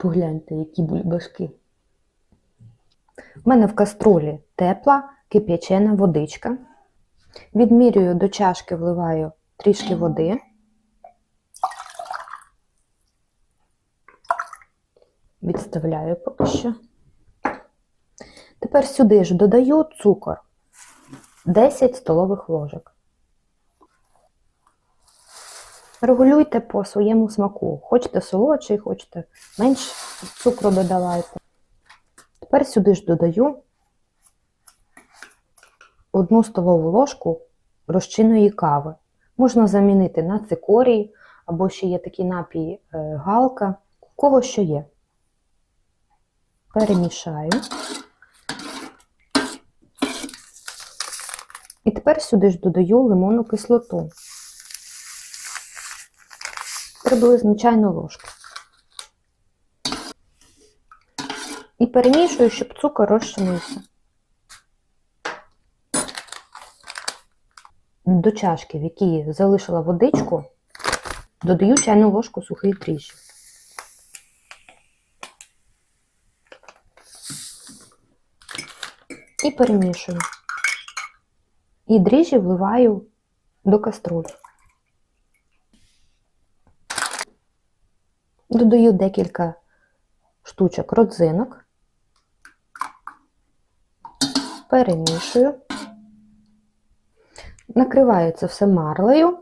Погляньте, які бульбашки. У мене в каструлі тепла кип'ячена водичка. Відмірюю до чашки, вливаю трішки води. Відставляю поки що. Тепер сюди ж додаю цукор 10 столових ложок. Регулюйте по своєму смаку. Хочете солодший, хочете менш цукру додавайте. Тепер сюди ж додаю одну столову ложку розчинної кави. Можна замінити на цикорій, або ще є такі напії е, галка, у кого що є. Перемішаю. І тепер сюди ж додаю лимонну кислоту. Приблизно чайну ложку. І перемішую, щоб цукор розчинився. До чашки, в якій залишила водичку, додаю чайну ложку сухих дріжджів. І перемішую. І дріжджі вливаю до каструлі. Додаю декілька штучок родзинок, перемішую, накриваю це все марлею.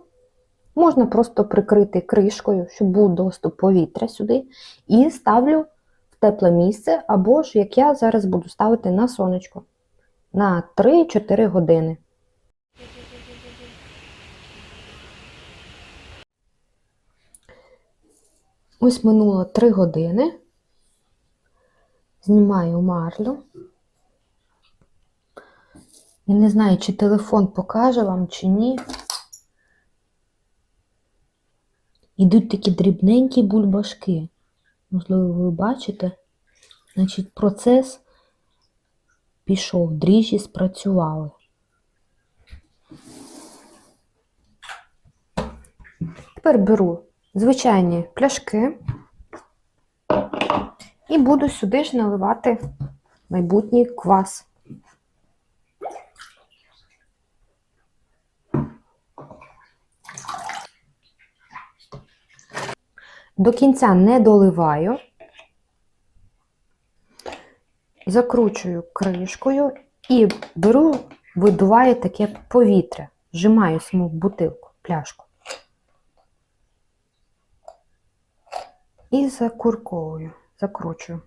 Можна просто прикрити кришкою, щоб був доступ повітря сюди, і ставлю в тепле місце, або ж, як я зараз буду ставити на сонечко на 3-4 години. Ось минуло 3 години. Знімаю марлю. Я не знаю, чи телефон покаже вам, чи ні. Ідуть такі дрібненькі бульбашки. Можливо, ви бачите. Значить, процес пішов, дріжджі спрацювали. Тепер беру звичайні пляшки і буду сюди ж наливати майбутній квас. До кінця не доливаю, закручую кришкою і беру, видуваю таке повітря, зжимаю саму бутилку, пляшку. І закурковую, закручую.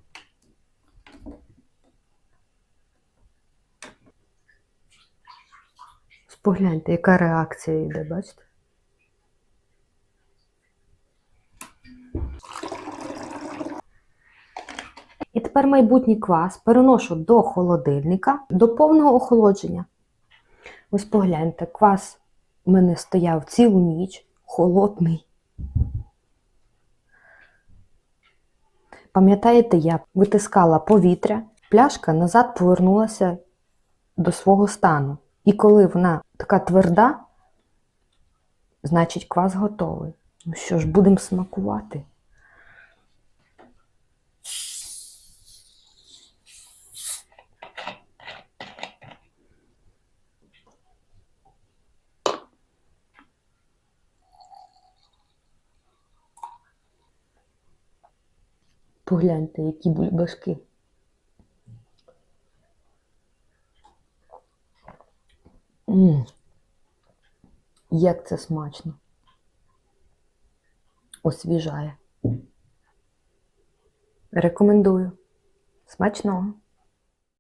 Погляньте, яка реакція йде, бачите? І тепер майбутній квас переношу до холодильника до повного охолодження. Ось погляньте, квас у мене стояв цілу ніч, холодний. Пам'ятаєте, я витискала повітря, пляшка назад повернулася до свого стану. І коли вона така тверда, значить квас готовий. Ну що ж, будемо смакувати. Погляньте, які бульбашки. Мм. Як це смачно. Освіжає. Рекомендую. Смачного!